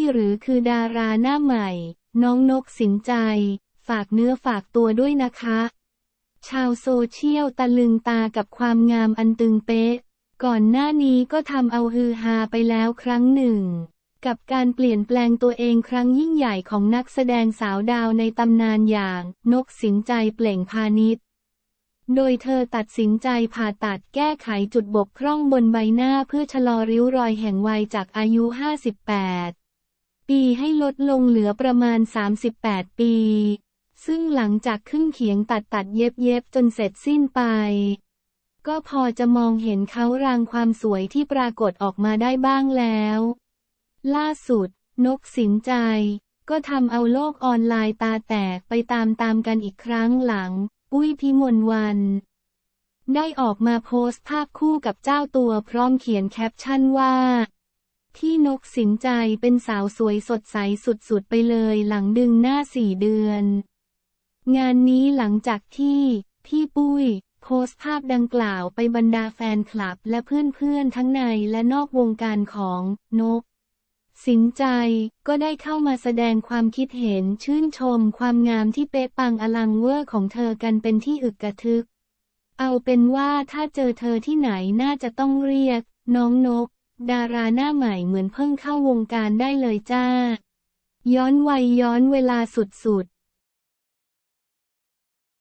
นี่หรือคือดาราหน้าใหม่ น้องนกสินใจ ฝากเนื้อฝากตัวด้วยนะคะ ชาวโซเชียลตะลึงตากับความงามอันตึงเป๊ะ ก่อนหน้านี้ก็ทำเอาฮือฮาไปแล้วครั้งหนึ่ง กับการเปลี่ยนแปลงตัวเองครั้งยิ่งใหญ่ของนักแสดงสาวดาวในตำนานอย่าง นกสินใจเปล่งพาณิชย์โดยเธอตัดสินใจผ่าตัดแก้ไขจุดบกพร่องบนใบหน้าเพื่อชะลอริ้วรอยแห่งวัยจากอายุ 58 ปีให้ลดลงเหลือประมาณ 38 ปี ซึ่งหลังจากขึ้นเขียงตัดตัดเย็บเย็บจนเสร็จสิ้นไป ก็พอจะมองเห็นเขารางความสวยที่ปรากฏออกมาได้บ้างแล้ว ล่าสุด นกสินใจก็ทำเอาโลกออนไลน์ตาแตกไปตามๆกันอีกครั้งหลังปุ้ยพิมลวัน ได้ออกมาโพสต์ภาพคู่กับเจ้าตัวพร้อมเขียนแคปชั่นว่า ที่นกสินใจเป็นสาวสวยสดใสสุดๆไปเลยหลังดึงหน้าสี่เดือน งานนี้หลังจากที่พี่ปุ้ยโพสต์ภาพดังกล่าวไปบรรดาแฟนคลับและเพื่อนๆทั้งในและนอกวงการของนก สินใจก็ได้เข้ามาแสดงความคิดเห็นชื่นชมความงามที่เป๊ะปังอลังเวอร์ของเธอกันเป็นที่อึกกระทึก เอาเป็นว่าถ้าเจอเธอที่ไหนน่าจะต้องเรียก น้องนก ดาราหน้าใหม่เหมือนเพิ่งเข้าวงการได้เลยจ้า ย้อนวัยย้อนเวลาสุดๆ